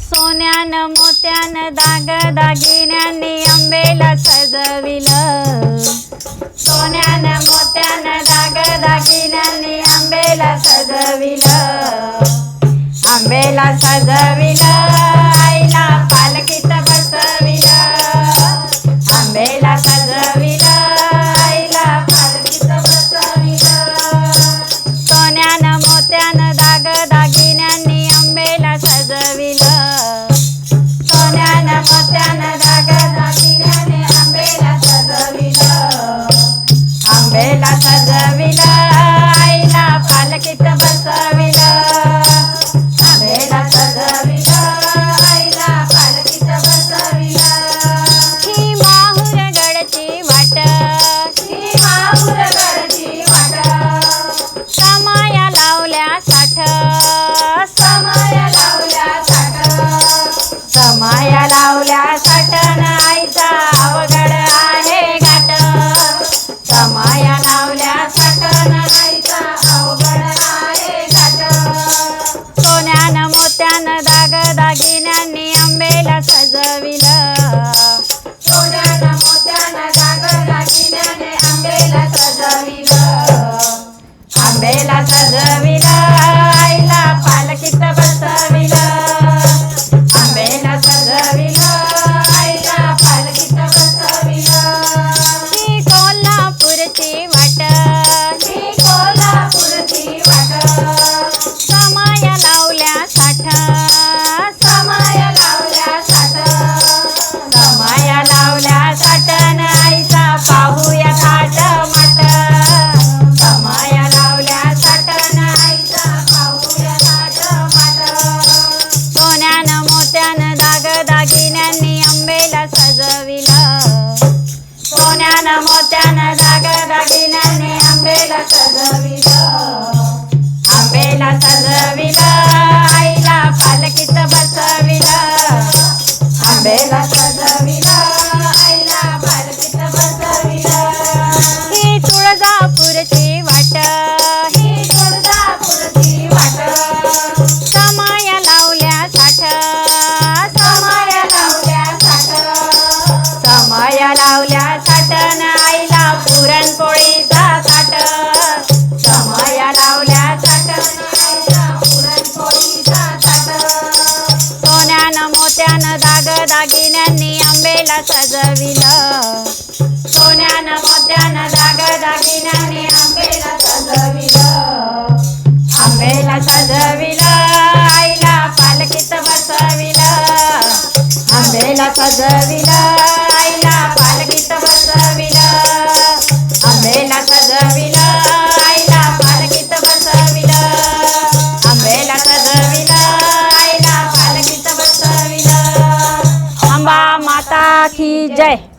सोन्यान मोत्यान दाग दागिन्यांनी अंबेला सजविलं. सोन्यान मोत्यान दाग दागिन्यांनी आंबेला सजविलं. आंबेला सजविलं. बेला सजविला आईला पालखीत बसविला. बेला सजविला आईला बसविला. ही वाट. ही वाट. समाया लावल्या साठ. समाया लावल्या साठ. समाया लावल्या साठ ಜಾಗದಾಗಿ ನನ್ನೆ ಅಂಬೆಲ ಸದವಿದ घराला सजविला सोन्यान मोत्यान दागा दागिन्याने आंबेला सजविला आंबेला सजविला आईला पालखीत बसविला. आंबेला सजविला રાખી જય.